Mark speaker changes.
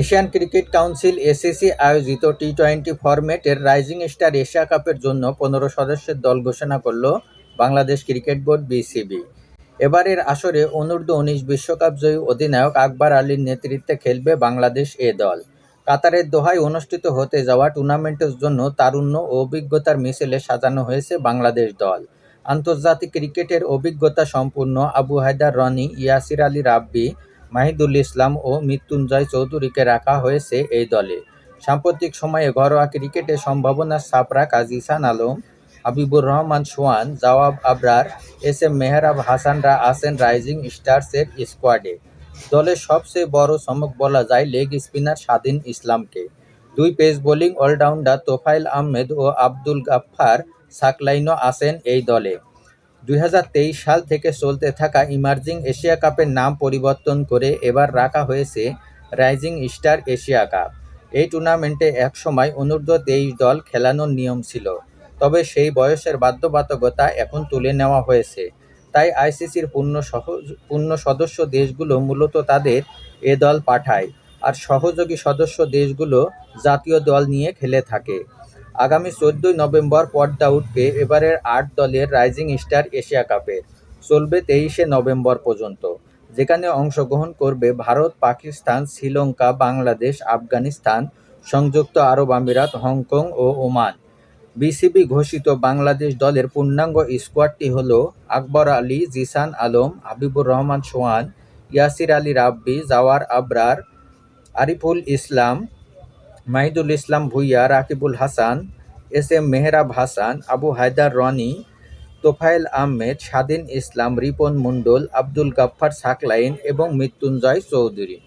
Speaker 1: Asian cricket council ACC আয়োজিত T twenty ফরম্যাটের rising star Asia কাপের জন্য পনেরো সদস্যের দল ঘোষণা করল বাংলাদেশ ক্রিকেট বোর্ড বিসিবি। এবারের আসরে অনূর্ধ্ব উনিশ বিশ্বকাপ জয়ী অধিনায়ক আকবর আলীর নেতৃত্বে খেলবে বাংলাদেশ এ দল। কাতারের দোহায় অনুষ্ঠিত হতে যাওয়া টুর্নামেন্টের জন্য তারুণ্য ও অভিজ্ঞতার মিছিলে সাজানো হয়েছে বাংলাদেশ দল। আন্তর্জাতিক ক্রিকেটের অভিজ্ঞতা সম্পূর্ণ আবু হায়দার রনি, ইয়াসির আলী রাব্বি মাহিদুল ইসলাম ও মৃত্যুঞ্জয় চৌধুরীকে রাখা হয়েছে এই দলে। সাম্প্রতিক সময়ে ঘরোয়া ক্রিকেটে সম্ভাবনার সাপরা কাজিসান আলম, হাবিবুর রহমান সোয়ান, জওয়াব আবরার, এস এম মেহরাব হাসানরা আছেন রাইজিং স্টারসের স্কোয়াডে। দলের সবচেয়ে বড় চমক বলা যায় লেগ স্পিনার স্বাধীন ইসলামকে। দুই pace bowling allrounder Tofail Ahmed ও আব্দুল গাফফার সাকলাইনও আছেন এই দলে। দুই হাজার তেইশ সাল থেকে চলতে থাকা ইমার্জিং এশিয়া কাপের নাম পরিবর্তন করে এবার রাখা হয়েছে রাইজিং স্টার এশিয়া কাপ। এই টুর্নামেন্টে একসময় অনূর্ধ্ব তেইশ দল খেলানোর নিয়ম ছিল, তবে সেই বয়সের বাধ্যবাধকতা এখন তুলে নেওয়া হয়েছে। তাই আইসিসির পূর্ণ সহ পূর্ণ সদস্য দেশগুলো মূলত তাদের এ দল পাঠায়, আর সহযোগী সদস্য দেশগুলো জাতীয় দল নিয়ে খেলে থাকে। আগামী চোদ্দই নভেম্বর পর্দা উঠবে এবারের আট দলের রাইজিং স্টার এশিয়া কাপের চলবে তেইশে নভেম্বর পর্যন্ত, যেখানে অংশগ্রহণ করবে ভারত, পাকিস্তান, শ্রীলঙ্কা, বাংলাদেশ, আফগানিস্তান, সংযুক্ত আরব আমিরাত, হংকং ও ওমান। বিসিবি ঘোষিত বাংলাদেশ দলের পূর্ণাঙ্গ স্কোয়াডটি হল আকবর আলী, জিসান আলম, হাবিবুর রহমান সোহান, ইয়াসির আলী রাব্বি, জাওয়ার আবরার, আরিফুল ইসলাম মাহিদুল ইসলাম ভুইয়া, রাকিবুল হাসান, এস এম মেহরাব হাসান, আবু হায়দার রনি, তোফায়েল আহমেদ, স্বাধীন ইসলাম, রিপন মণ্ডল আব্দুল গাফফার সাকলাইন এবং মৃত্যুঞ্জয় চৌধুরী।